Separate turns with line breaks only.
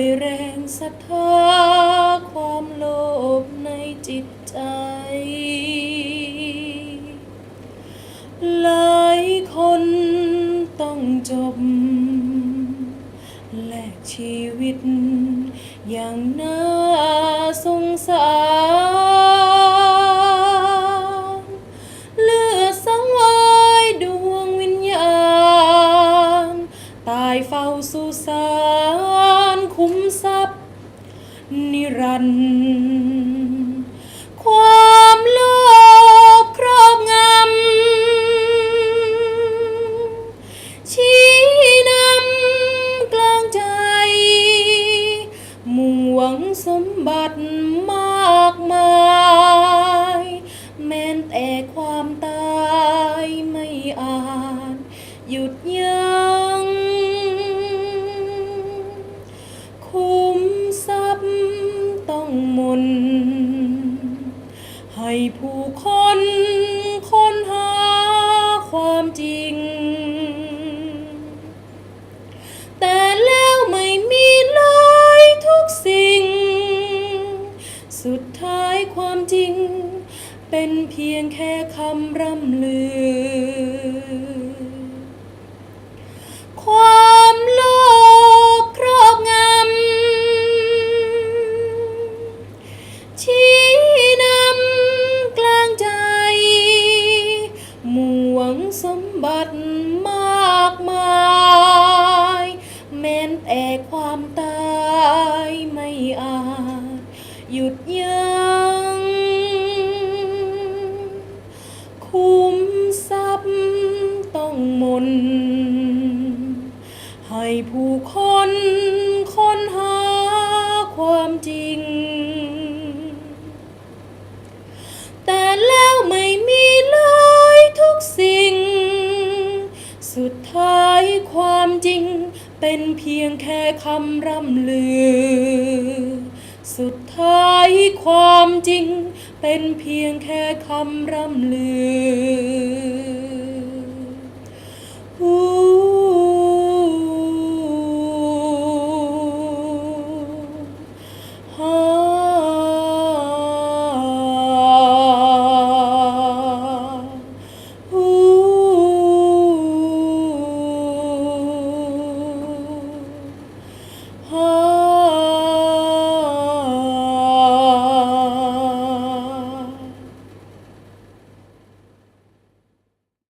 ด้วยแรงศรัทธาความโลภในจิตใจ หลายคนต้องจบ และชีวิตอย่างน่าสงสารายเฝ้าสุสานคุ้มทรัพย์ นิรันดร์ความโลภครอบงำ ชี้นำกลางใจ มุ่งหวังสมบัติมากมาย แม้นแต่ความตายไม่อาจหยุดยัง้ มน ให้ผู้คนค้นหาความจริง แต่แล้วไม่มีเลยทุกสิ่ง สุดท้ายความจริง เป็นเพียงแค่คำร่ำลือ บัติมากมายแม้นแต่ความตายไม่อาจหยุดยั้งคุ้มทรัพย์ต้องมน ให้ผู้คนค้นหาความจริง แต่แล้ว เป็นเพียงแค่คำร่ำลือ สุดท้ายความจริง เป็นเพียงแค่คำร่ำลือ